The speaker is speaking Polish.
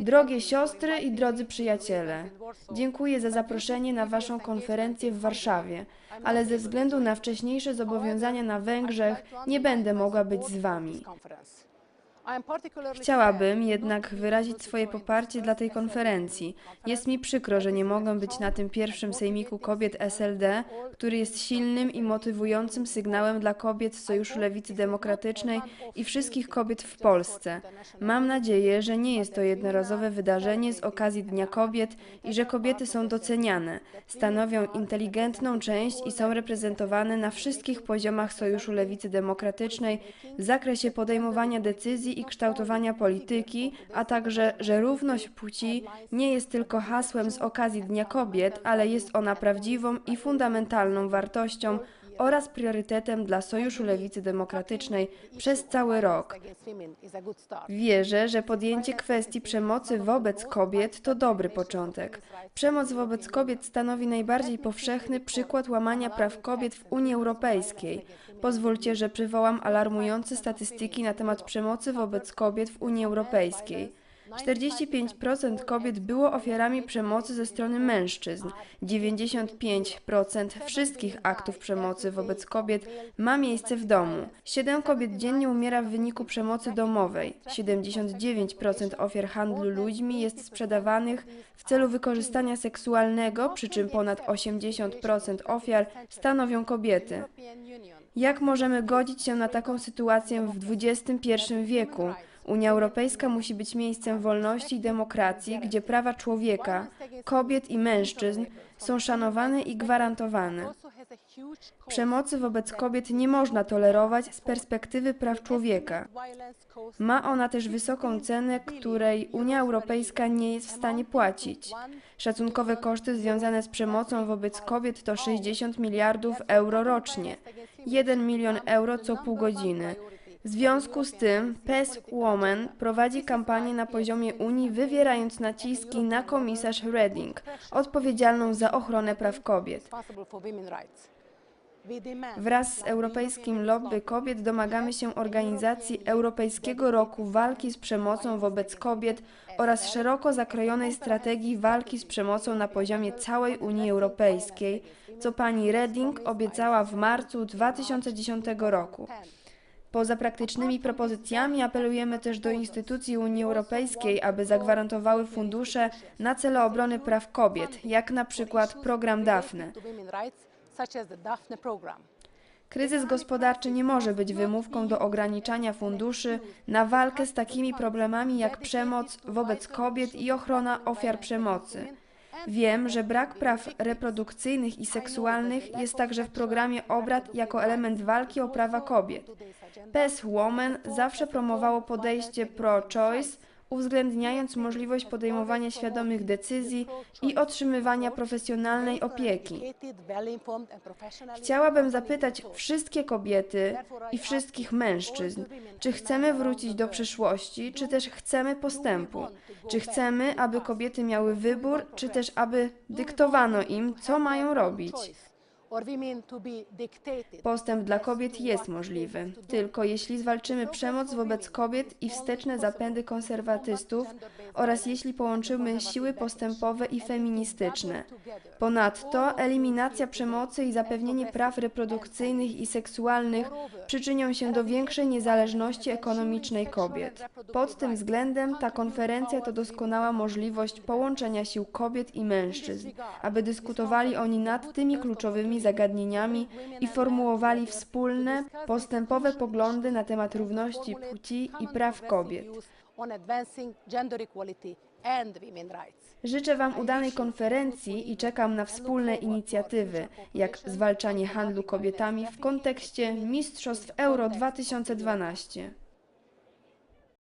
Drogie siostry i drodzy przyjaciele, dziękuję za zaproszenie na Waszą konferencję w Warszawie, ale ze względu na wcześniejsze zobowiązania na Węgrzech nie będę mogła być z Wami. Chciałabym jednak wyrazić swoje poparcie dla tej konferencji. Jest mi przykro, że nie mogę być na tym pierwszym sejmiku kobiet SLD, który jest silnym i motywującym sygnałem dla kobiet z Sojuszu Lewicy Demokratycznej i wszystkich kobiet w Polsce. Mam nadzieję, że nie jest to jednorazowe wydarzenie z okazji Dnia Kobiet i że kobiety są doceniane, stanowią inteligentną część i są reprezentowane na wszystkich poziomach Sojuszu Lewicy Demokratycznej w zakresie podejmowania decyzji i kształtowania polityki, a także, że równość płci nie jest tylko hasłem z okazji Dnia Kobiet, ale jest ona prawdziwą i fundamentalną wartością oraz priorytetem dla Sojuszu Lewicy Demokratycznej przez cały rok. Wierzę, że podjęcie kwestii przemocy wobec kobiet to dobry początek. Przemoc wobec kobiet stanowi najbardziej powszechny przykład łamania praw kobiet w Unii Europejskiej. Pozwólcie, że przywołam alarmujące statystyki na temat przemocy wobec kobiet w Unii Europejskiej. 45% kobiet było ofiarami przemocy ze strony mężczyzn. 95% wszystkich aktów przemocy wobec kobiet ma miejsce w domu. 7 kobiet dziennie umiera w wyniku przemocy domowej. 79% ofiar handlu ludźmi jest sprzedawanych w celu wykorzystania seksualnego, przy czym ponad 80% ofiar stanowią kobiety. Jak możemy godzić się na taką sytuację w XXI wieku? Unia Europejska musi być miejscem wolności i demokracji, gdzie prawa człowieka, kobiet i mężczyzn są szanowane i gwarantowane. Przemocy wobec kobiet nie można tolerować z perspektywy praw człowieka. Ma ona też wysoką cenę, której Unia Europejska nie jest w stanie płacić. Szacunkowe koszty związane z przemocą wobec kobiet to 60 miliardów euro rocznie, 1 milion euro co pół godziny. W związku z tym PES Women prowadzi kampanię na poziomie Unii, wywierając naciski na komisarz Reding, odpowiedzialną za ochronę praw kobiet. Wraz z Europejskim Lobby Kobiet domagamy się organizacji Europejskiego Roku Walki z Przemocą wobec Kobiet oraz szeroko zakrojonej strategii walki z przemocą na poziomie całej Unii Europejskiej, co pani Reding obiecała w marcu 2010 roku. Poza praktycznymi propozycjami apelujemy też do instytucji Unii Europejskiej, aby zagwarantowały fundusze na cele obrony praw kobiet, jak na przykład program DAFNE. Kryzys gospodarczy nie może być wymówką do ograniczania funduszy na walkę z takimi problemami jak przemoc wobec kobiet i ochrona ofiar przemocy. Wiem, że brak praw reprodukcyjnych i seksualnych jest także w programie obrad jako element walki o prawa kobiet. PES Women zawsze promowało podejście pro-choice, uwzględniając możliwość podejmowania świadomych decyzji i otrzymywania profesjonalnej opieki. Chciałabym zapytać wszystkie kobiety i wszystkich mężczyzn, czy chcemy wrócić do przeszłości, czy też chcemy postępu? Czy chcemy, aby kobiety miały wybór, czy też aby dyktowano im, co mają robić? Postęp dla kobiet jest możliwy, tylko jeśli zwalczymy przemoc wobec kobiet i wsteczne zapędy konserwatystów oraz jeśli połączymy siły postępowe i feministyczne. Ponadto eliminacja przemocy i zapewnienie praw reprodukcyjnych i seksualnych przyczynią się do większej niezależności ekonomicznej kobiet. Pod tym względem ta konferencja to doskonała możliwość połączenia sił kobiet i mężczyzn, aby dyskutowali oni nad tymi kluczowymi zagadnieniami i formułowali wspólne, postępowe poglądy na temat równości płci i praw kobiet. Życzę Wam udanej konferencji i czekam na wspólne inicjatywy, jak zwalczanie handlu kobietami w kontekście Mistrzostw Euro 2012.